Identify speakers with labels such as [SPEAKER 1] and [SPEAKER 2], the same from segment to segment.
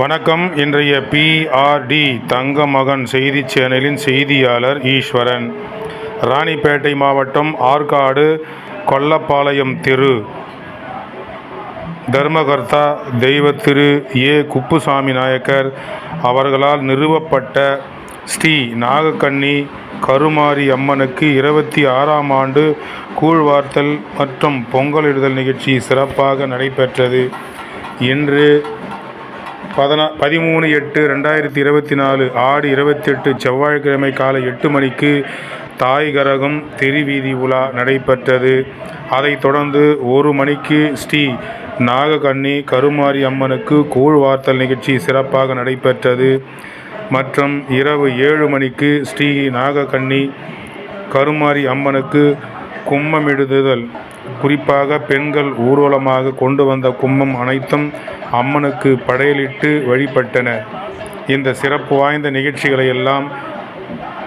[SPEAKER 1] வணக்கம். இன்றைய பிஆர்டி தங்க மகன் செய்தி சேனலின் செய்தியாளர் ஈஸ்வரன். ராணிப்பேட்டை மாவட்டம் ஆற்காடு கொல்லப்பாளையம் திரு. தர்மகர்த்தா தெய்வ திரு ஏ. குப்புசாமி நாயக்கர் அவர்களால் நிறுவப்பட்ட ஸ்ரீ நாகக்கண்ணி கருமாரி அம்மனுக்கு இருபத்தி ஆறாம் ஆண்டு கூழ்வார்த்தல் மற்றும் பொங்கலிடுதல் நிகழ்ச்சி சிறப்பாக நடைபெற்றது. இன்று பதினா பதிமூணு எட்டு ரெண்டாயிரத்தி இருபத்தி நாலு ஆடி இருபத்தெட்டு செவ்வாய்க்கிழமை காலை எட்டு மணிக்கு தாய் கரகம் திருவீதி உலா நடைபெற்றது. அதைத் தொடர்ந்து ஒரு மணிக்கு ஸ்ரீ நாககன்னி கருமாரி அம்மனுக்கு கூழ் வார்த்தல் நிகழ்ச்சி சிறப்பாக நடைபெற்றது. மற்றும் இரவு ஏழு மணிக்கு ஸ்ரீ நாககன்னி கருமாரி அம்மனுக்கு கும்மமிடுதல். குறிப்பாக பெண்கள் ஊர்வலமாக கொண்டு வந்த கும்மம் அனைத்தும் அம்மனுக்கு படையலிட்டு வழிபட்டனர் இந்த சிறப்பு வாய்ந்த நிகழ்ச்சிகளை எல்லாம்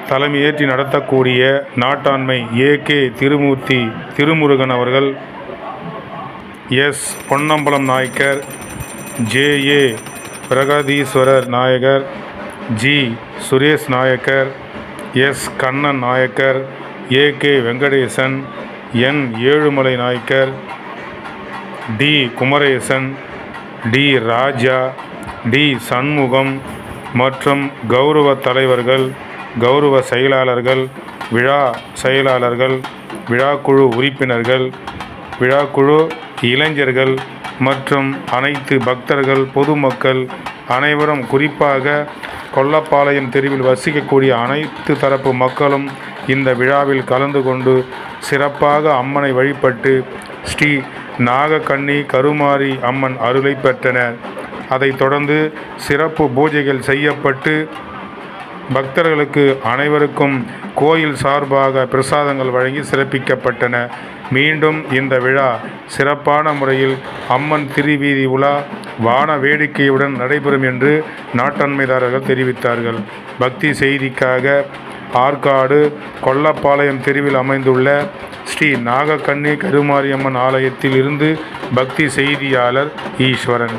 [SPEAKER 1] தலைமையேற்றி நடத்தக்கூடிய நாட்டாண்மை ஏ. கே. திருமூர்த்தி திருமுருகன் அவர்கள் S. Ponnambalam Nayakkar J. A. Pragatheeswarar Nayagar G. Suresh Nayakkar S. Kannan Nayakkar A K Venkatesan N Ezhumalai Nayakkar T Kumaresan T Raja T Shanmugam மற்றும் கௌரவ தலைவர்கள் கௌரவ செயலாளர்கள் விழா செயலாளர்கள் விழாக்குழு உறுப்பினர்கள் விழாக்குழு இளைஞர்கள் மற்றும் அனைத்து பக்தர்கள் பொதுமக்கள் அனைவரும் குறிப்பாக கொல்லப்பாளையம் தெருவில் வசிக்கக்கூடிய அனைத்து தரப்பு மக்களும் இந்த விழாவில் கலந்து கொண்டு சிறப்பாக அம்மனை வழிபட்டு ஸ்ரீ நாகக்கண்ணி கருமாரி அம்மன் அருளை பெற்றனர் அதைத் தொடர்ந்து சிறப்பு பூஜைகள் செய்யப்பட்டு பக்தர்களுக்கு அனைவருக்கும் கோயில் சார்பாக பிரசாதங்கள் வழங்கி சிறப்பிக்கப்பட்டன. மீண்டும் இந்த விழா சிறப்பான முறையில் அம்மன் திருவீதி உலா வான வேடிக்கையுடன் நடைபெறும் என்று நாட்டன்மைதாரர்கள் தெரிவித்தார்கள். பக்தி செய்திக்காக ஆற்காடு கொல்லப்பாளையம் தெருவில் அமைந்துள்ள ஸ்ரீ நாகக்கண்ணி கருமாரியம்மன் ஆலயத்தில் இருந்து பக்தி செய்தியாளர் ஈஸ்வரன்.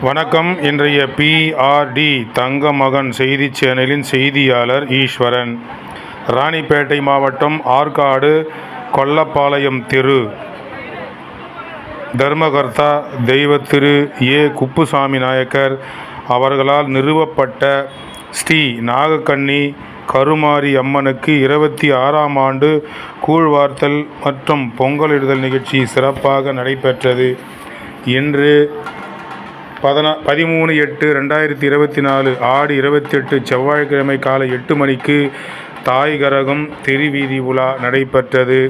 [SPEAKER 1] வணக்கம். இன்றைய பிஆர்டி தங்க மகன் செய்தி சேனலின் செய்தியாளர் ஈஸ்வரன். ராணிப்பேட்டை மாவட்டம் ஆற்காடு கொல்லப்பாளையம் திரு. தர்மகர்த்தா தெய்வ திரு ஏ. குப்புசாமி நாயக்கர் அவர்களால் நிறுவப்பட்ட ஸ்ரீ நாகக்கண்ணி கருமாரி அம்மனுக்கு இருபத்தி ஆறாம் ஆண்டு கூழ்வார்த்தல் மற்றும் பொங்கலிடுதல் நிகழ்ச்சி சிறப்பாக நடைபெற்றது. இன்று பதினா பதிமூணு எட்டு ரெண்டாயிரத்தி இருபத்தி நாலு ஆடி இருபத்தெட்டு செவ்வாய்க்கிழமை காலை எட்டு மணிக்கு தாய் கரகம் திருவீதி உலா நடைபெற்றது.